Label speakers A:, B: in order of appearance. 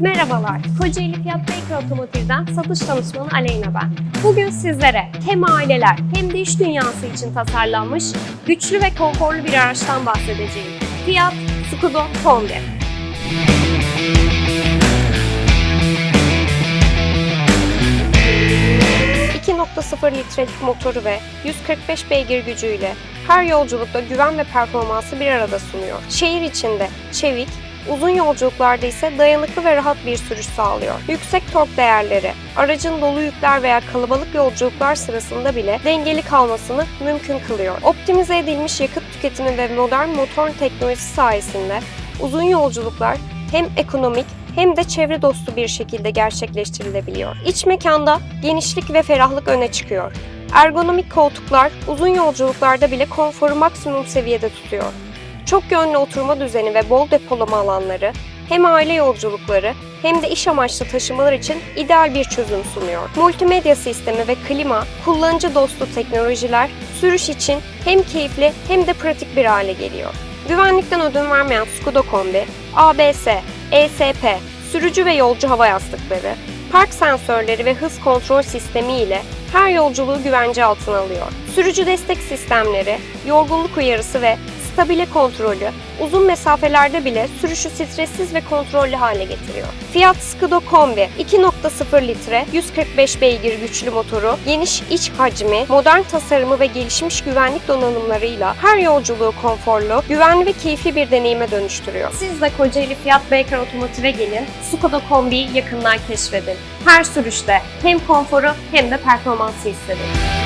A: Merhabalar, Kocaeli Fiyat Baker Otomotiv'den satış danışmanı Aleyna ben. Bugün sizlere hem aileler hem de iş dünyası için tasarlanmış güçlü ve konforlu bir araçtan bahsedeceğim. Fiat Scudo Kombi. ...2.0 litrelik motoru ve 145 beygir gücüyle her yolculukta güven ve performansı bir arada sunuyor. Şehir içinde çevik, uzun yolculuklarda ise dayanıklı ve rahat bir sürüş sağlıyor. Yüksek tork değerleri, aracın dolu yükler veya kalabalık yolculuklar sırasında bile dengeli kalmasını mümkün kılıyor. Optimize edilmiş yakıt tüketimi ve modern motor teknolojisi sayesinde uzun yolculuklar hem ekonomik hem de çevre dostu bir şekilde gerçekleştirilebiliyor. İç mekanda genişlik ve ferahlık öne çıkıyor. Ergonomik koltuklar uzun yolculuklarda bile konforu maksimum seviyede tutuyor. Çok yönlü oturma düzeni ve bol depolama alanları hem aile yolculukları hem de iş amaçlı taşımalar için ideal bir çözüm sunuyor. Multimedya sistemi ve klima, kullanıcı dostu teknolojiler sürüş için hem keyifli hem de pratik bir hale geliyor. Güvenlikten ödün vermeyen Scudo Kombi, ABS, ESP, sürücü ve yolcu hava yastıkları, park sensörleri ve hız kontrol sistemi ile her yolculuğu güvence altına alıyor. Sürücü destek sistemleri, yorgunluk uyarısı ve stabile kontrolü uzun mesafelerde bile sürüşü stressiz ve kontrollü hale getiriyor. Fiat Scudo Kombi 2.0 litre 145 beygir güçlü motoru, geniş iç hacmi, modern tasarımı ve gelişmiş güvenlik donanımlarıyla her yolculuğu konforlu, güvenli ve keyifli bir deneyime dönüştürüyor. Siz de Kocaeli Fiat Baker Otomotiv'e gelin, Scudo Kombi'yi yakından keşfedin. Her sürüşte hem konforu hem de performansı hissedin.